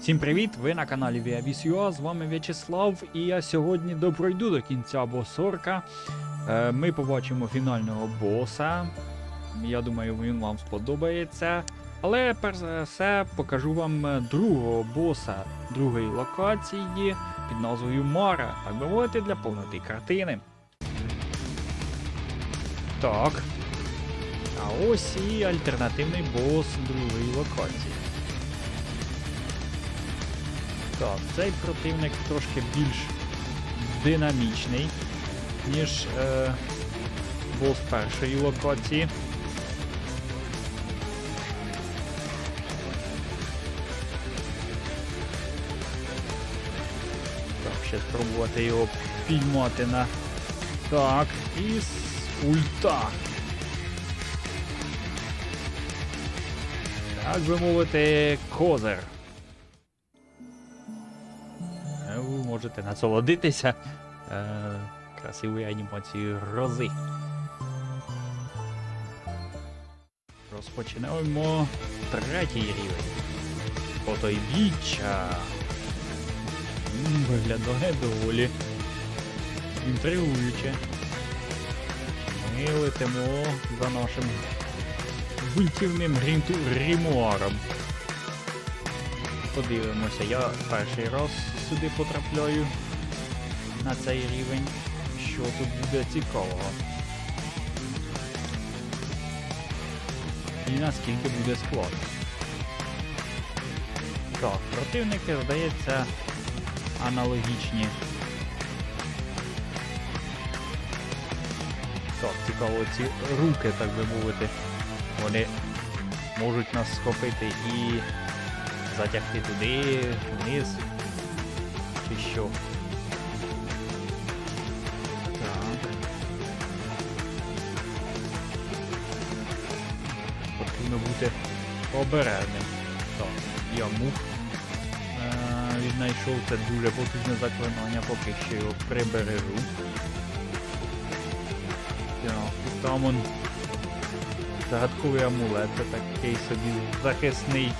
Всім привіт! Ви на каналі ViaVis.ua, з вами В'ячеслав, і я сьогодні допройду до кінця босорка. Е, Ми побачимо фінального боса. Я думаю, він вам сподобається. Але перш за все покажу вам е, другого боса другої локації під назвою Мара, так би мовити, для повноти картини. Так. А ось і альтернативний бос другої локації. Так, цей противник трошки більш динамічний, ніж е, бос першої локації. Так, ще спробувати його піймати на. Так, і з ульта. Так би мовити, козир. Можете насолодитися е, красивою анімацією грози. Розпочинаємо третій рівень. Потойбіччя. Виглядає доволі інтригуюче. Ми летимо за нашим грімту- грімуаром. Подивимося, я перший раз сюди потрапляю на цей рівень. Що тут буде цікавого? І наскільки буде складно. Так, противники, здається, аналогічні. Так, цікаво, ці руки, так би мовити, вони можуть нас схопити і затягти туди, вниз. Чи що? Потрібно бути обережним. Так, я мух. Е, віднайшов це дуже потужне заклинання, поки що його прибережу. Так, там он загадковий амулет, це такий собі захисний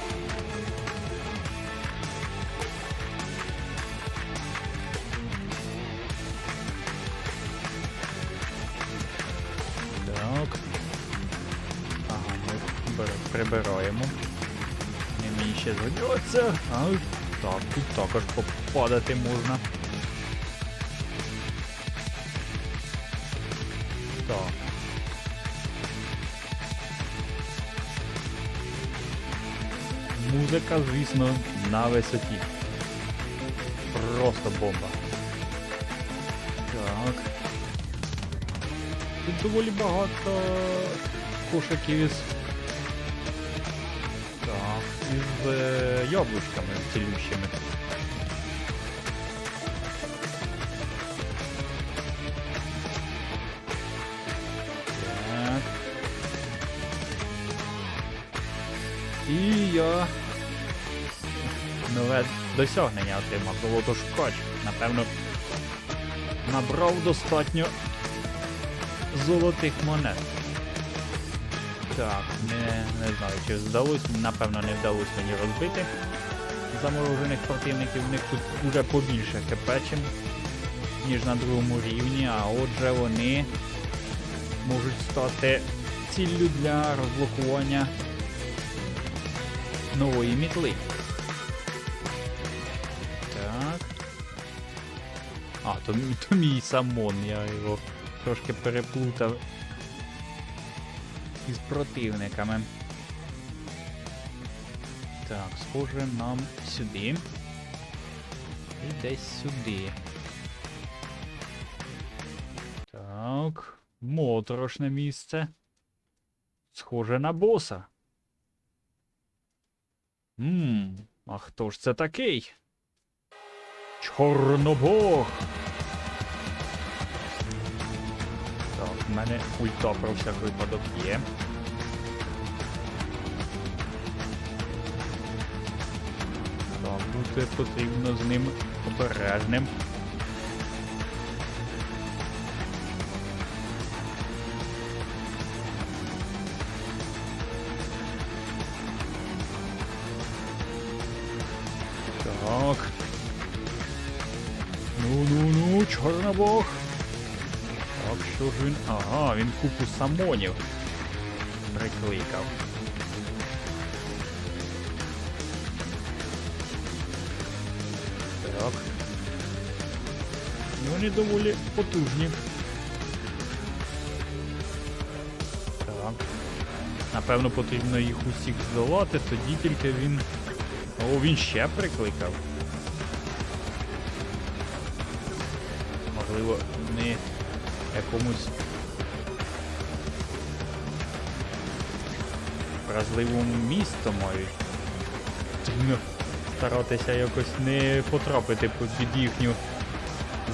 прибираємо. Вони мені ще згодяться. А, так, тут також попадати можна. Так. Музика, звісно, на висоті. Просто бомба. Так. Тут доволі багато кошиків із. Із е, яблучками цілющими. Так. І я нове досягнення отримав золотошукач. Напевно, набрав достатньо золотих монет. Так, не, не знаю, чи вдалося, напевно, не вдалося мені розбити заморожених противників. В них тут вже побільше хп, ніж на другому рівні, а отже вони можуть стати ціллю для розблокування нової мітли. Так. А, то, то мій самон, я його трошки переплутав із противниками. Так, схоже нам сюди. І десь сюди. Так. Моторошне місце. Схоже на боса. Ммм, а хто ж це такий? Чорнобог! Так, в мене ульта про всяк випадок є. Бути потрібно з ним обережним. Так. Ну, ну, ну, чорнобог. Так, що ж він. Ага, він купу самонів прикликав. Вони доволі потужні. Так. Напевно, потрібно їх усіх здолати, тоді тільки він. О, він ще прикликав. Можливо, не якомусь вразливому місту мають. Потрібно старатися якось не потрапити під їхню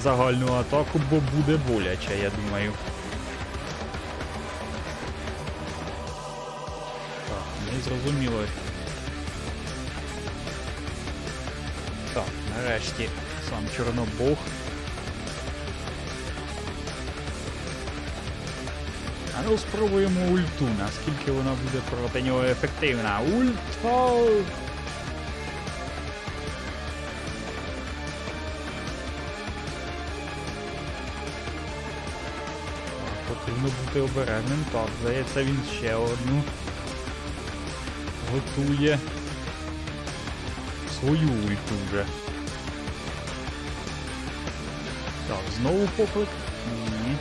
загальну атаку, бо буде боляче, я думаю. Так, не зрозуміло. Так, нарешті сам Чорнобог. А ну спробуємо ульту, наскільки вона буде проти нього ефективна. Ульта! Потрібно бути обережним. Так, здається, він ще одну готує свою ульту вже. Так, знову поклик. Ні.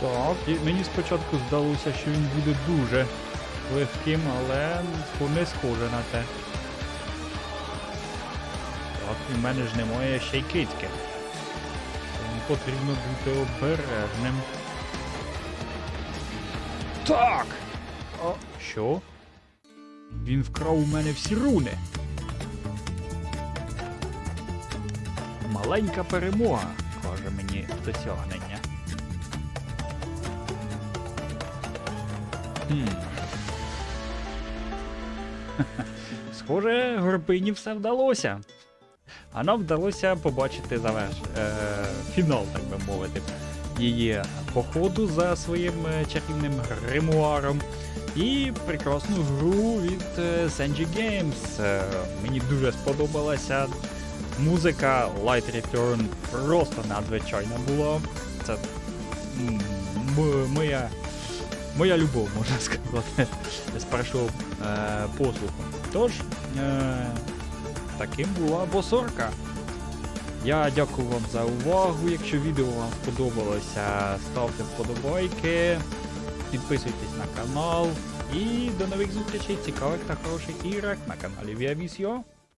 Так, і мені спочатку здалося, що він буде дуже легким, але не схоже на те. І в мене ж немає ще й кицьки. Тому потрібно бути обережним. Так! А що? Він вкрав у мене всі руни. Маленька перемога, каже мені досягнення. Хм. Схоже, горбині все вдалося. А нам вдалося побачити заверш... е... фінал, так би мовити, її походу за своїм е, чарівним гримуаром. І прекрасну гру від е, Senji Games. Е, Мені дуже сподобалася музика Light Return просто надзвичайна була. Це моя моя любов, можна сказати, з першого е, послуху. Тож, е, таким була босорка. Я дякую вам за увагу. Якщо відео вам сподобалося, ставте вподобайки, підписуйтесь на канал. І до нових зустрічей, цікавих та хороших іграх на каналі Viavisio.